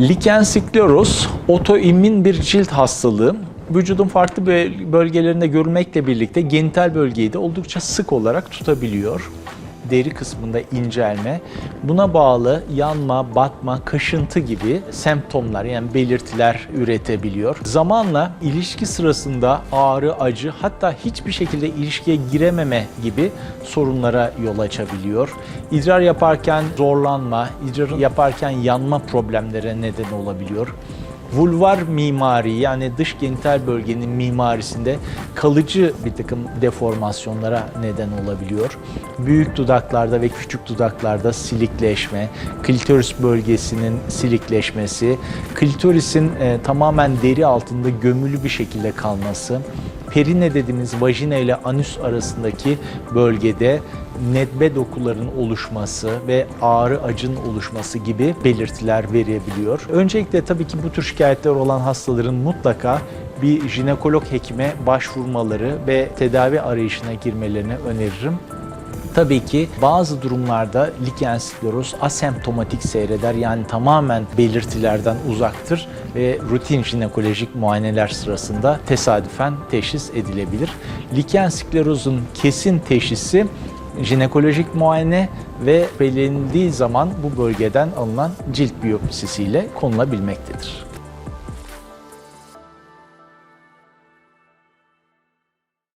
Lichen skleroz otoimmün bir cilt hastalığı. Vücudun farklı böl- bölgelerinde görülmekle birlikte genital bölgeyi de oldukça sık olarak tutabiliyor. Deri kısmında incelme, buna bağlı yanma, batma, kaşıntı gibi semptomlar yani belirtiler üretebiliyor. Zamanla ilişki sırasında ağrı, acı hatta hiçbir şekilde ilişkiye girememe gibi sorunlara yol açabiliyor. İdrar yaparken zorlanma, idrar yaparken yanma problemlere neden olabiliyor. Vulvar mimari yani dış genital bölgenin mimarisinde kalıcı bir takım deformasyonlara neden olabiliyor. Büyük dudaklarda ve küçük dudaklarda silikleşme, klitoris bölgesinin silikleşmesi, klitorisin e, tamamen deri altında gömülü bir şekilde kalması, perine dediğimiz vajina ile anüs arasındaki bölgede nedbe dokuların oluşması ve ağrı acın oluşması gibi belirtiler verebiliyor. Öncelikle tabii ki bu tür şikayetler olan hastaların mutlaka bir jinekolog hekime başvurmaları ve tedavi arayışına girmelerini öneririm. Tabii ki bazı durumlarda lichen skleroz asemptomatik seyreder yani tamamen belirtilerden uzaktır ve rutin jinekolojik muayeneler sırasında tesadüfen teşhis edilebilir. Lichen sklerozun kesin teşhisi jinekolojik muayene ve belirlendiği zaman bu bölgeden alınan cilt biyopsisiyle konulabilmektedir.